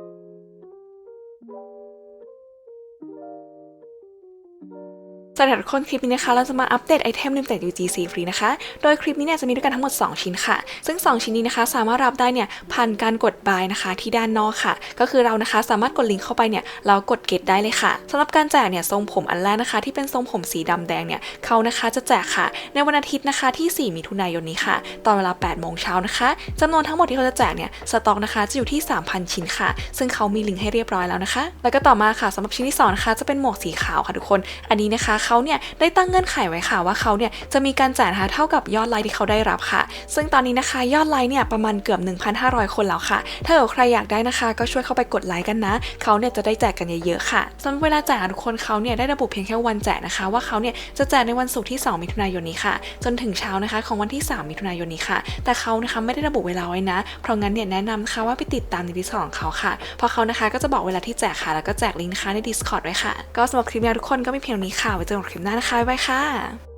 สวั สดีค่ะทุกคนคลิปนี้นะคะ เราจะมาอัปเดตไอเทม Limited UGC ฟรีนะคะ โดยคลิปนี้เนี่ยจะมีด้วยกันทั้งหมด 2 ชิ้นค่ะ ซึ่ง 2 ชิ้นนี้นะคะ สามารถรับได้เนี่ยผ่านการกด buy นะคะที่ด้านนอกค่ะ ก็คือเรานะคะสามารถกดลิงก์เข้าไปเนี่ยเรากด get ได้เลยค่ะสำหรับการแจกเนี่ยทรงผมอันแรกนะคะ ที่เป็นทรงผมสีดำแดงเนี่ยเขานะคะจะแจกค่ะ ในวันอาทิตย์นะคะที่ 4 มิถุนายนนี้ค่ะ ตอนเวลา 8 โมงเช้านะคะจำนวนทั้งหมดที่เขาจะแจกเนี่ยสต็อกนะคะจะอยู่ที่ 3,000 ชิ้นค่ะ ซึ่งเขามีลิงก์ให้เรียบร้อยแล้วนะคะ แล้วก็ต่อมาค่ะสำหรับชิ้นที่สองนะคะจะเป็นหมวกสีขาวค่ะทุกคน อันนี้นะคะเขาเนี่ยได้ตั้งเงื่อนไขไว้ค่ะว่าเขาเนี่ยจะมีการจ่ายนะคะเท่ากับยอดไลค์ที่เขาได้รับค่ะ ซึ่งตอนนี้นะคะยอดไลค์เนี่ยประมาณเกือบ 1,500 คนแล้วค่ะ ถ้าเกิดใครอยากได้นะคะ ก็ช่วยเข้าไปกดไลค์กันนะ เขาเนี่ยจะได้แจกกันเยอะๆค่ะสำหรับเวลาแจกทุกคนเขาเนี่ยได้ระบุเพียงแค่วันแจกนะคะ ว่าเขาเนี่ยจะแจกในวันศุกร์ที่ 2 มิถุนายนนี้ค่ะ จนถึงเช้านะคะของวันที่ 3 มิถุนายนนี้ค่ะ แต่เขานะคะไม่ได้ระบุเวลาไว้นะ เพราะงั้นเนี่ยแนะนำนะคะว่าไปติดตามใน Discord ของเขาค่ะ เพราะเขานะคะก็จะบอกเวลาที่แจกค่ะ แล้วก็แจกลิงก์นะคะใน Discord ด้วยค่ะ ก็สำหรับคลิปนี้ทุกคนก็มีเพียงนี้ค่ะไว้เจอกับคลิปหน้านะคะ บ๊ายบายค่ะ